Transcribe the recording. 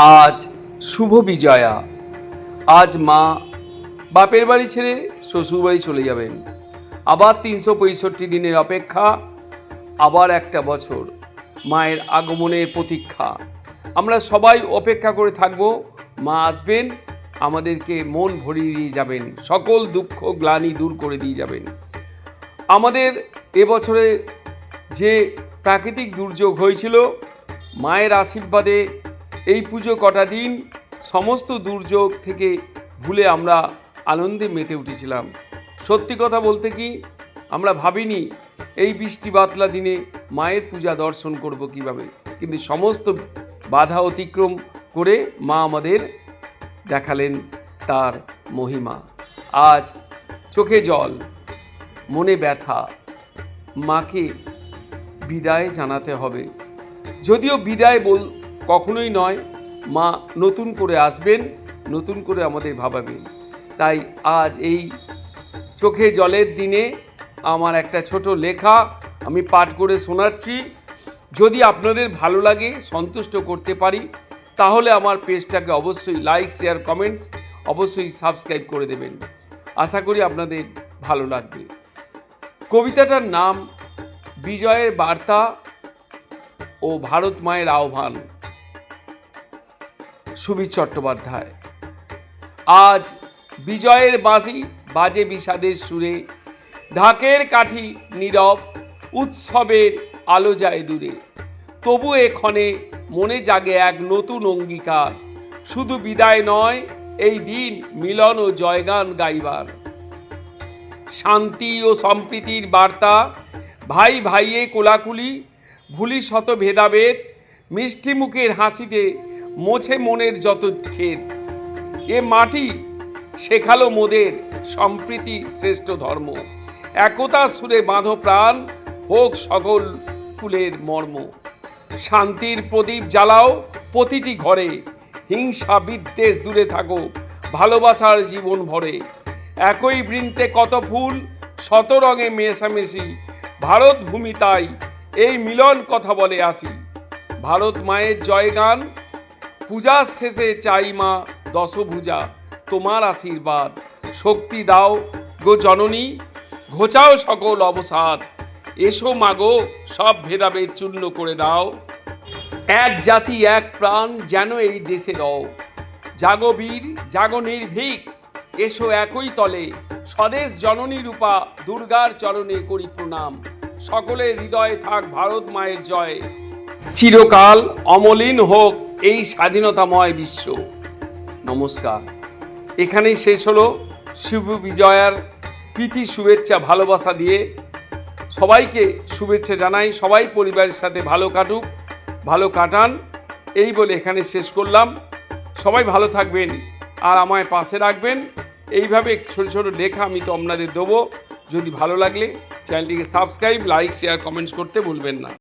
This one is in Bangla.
আজ শুভ বিজয়া। আজ মা বাপের বাড়ি ছেড়ে শ্বশুর বাড়ি চলে যাবেন। আবার তিনশো পঁয়ষট্টি দিনের অপেক্ষা, আবার একটা বছর মায়ের আগমনের প্রতীক্ষা। আমরা সবাই অপেক্ষা করে থাকব, মা আসবেন, আমাদেরকে মন ভরিয়ে দিয়ে যাবেন, সকল দুঃখ গ্লানি দূর করে দিয়ে যাবেন। আমাদের এবছরে যে প্রাকৃতিক দুর্যোগ হয়েছিল, মায়ের আশীর্বাদে এই পুজো কটা দিন সমস্ত দুর্যোগ থেকে ভুলে আমরা আনন্দে মেতে উঠেছিলাম। সত্যি কথা বলতে কি, আমরা ভাবিনি এই বৃষ্টি বাতলা দিনে মায়ের পূজা দর্শন করব কীভাবে। কিন্তু সমস্ত বাধা অতিক্রম করে মা আমাদের দেখালেন তার মহিমা। আজ চোখে জল, মনে ব্যথা, মাকে বিদায় জানাতে হবে। যদিও বিদায় বল কখনোই নয়, মা নতুন করে আসবেন, নতুন করে আমাদের ভাবাবেন। তাই আজ এই চোখে জলের দিনে আমার একটা ছোট লেখা আমি পাঠ করে শোনাচ্ছি। যদি আপনাদের ভালো লাগে, সন্তুষ্ট করতে পারি, তাহলে আমার পেজটাকে অবশ্যই লাইক শেয়ার কমেন্টস অবশ্যই সাবস্ক্রাইব করে দেবেন। আশা করি আপনাদের ভালো লাগবে। কবিতাটার নাম, বিজয়ের বার্তা ও ভারত মায়ের আহ্বান। সুবীর চট্টোপাধ্যায়। আজ বিজয়ের বাঁশি বাজে বিষাদের সুরে, ঢাকের কাঠি নীরব, উৎসবের আলো যায় দূরে। তবু এক্ষণে মনে জাগে এক নতুন অঙ্গীকার, শুধু বিদায় নয়, এই দিন মিলন ও জয়গান গাইবার। শান্তি ও সম্প্রীতির বার্তা, ভাই ভাইয়ে কোলাকুলি, ভুলি শত ভেদাভেদ মিষ্টি মুখের হাসিতে মোছে মনের যত খেদ এ মাটি শেখালো মোদের সম্প্রীতি শ্রেষ্ঠ ধর্ম। একতা সুরে বাঁধো প্রাণ, হোক সকল কুলের মর্ম। শান্তির প্রদীপ জ্বালাও প্রতিটি ঘরে। হিংসা বিদ্বেষ দূরে থাকো, ভালোবাসার জীবন ভরে। একই বৃন্তে কত ফুল, শত রঙে মেশামেশি। ভারত ভূমি তাই, এই মিলন কথা বলে আসি। ভারত মায়ের জয়গান পূজার শেষে চাই মা দশভুজা, তোমার আশীর্বাদ। শক্তি দাও গো জননী, ঘোচাও সকল অবসাদ। এসো মাগো, সব ভেদাভেদ চূর্ণ করে দাও। এক জাতি, এক প্রাণ যেন এই দেশে দাও জাগো বীর, জাগো নির্ভীক, এসো একই তলে। স্বদেশ জননী রূপা, দুর্গার চরণে করি প্রণাম। সকলের হৃদয়ে থাক ভারত মায়ের জয়। চিরকাল অমলিন হোক এই স্বাধীনতাময় বিশ্ব। নমস্কার। এখানেই শেষ হলো শিব বিজয়ার প্রীতি, শুভেচ্ছা, ভালোবাসা দিয়ে। সবাইকে শুভেচ্ছা জানাই, সবাই পরিবারের সাথে ভালো কাটুক, ভালো কাটান। এই বলে এখানে শেষ করলাম। সবাই ভালো থাকবেন আর আমায় পাশে রাখবেন। এইভাবে ছোট ছোট লেখা আমি তো আপনাদের দেবো। যদি ভালো লাগলে চ্যানেলটিকে সাবস্ক্রাইব, লাইক, শেয়ার, কমেন্টস করতে ভুলবেন না।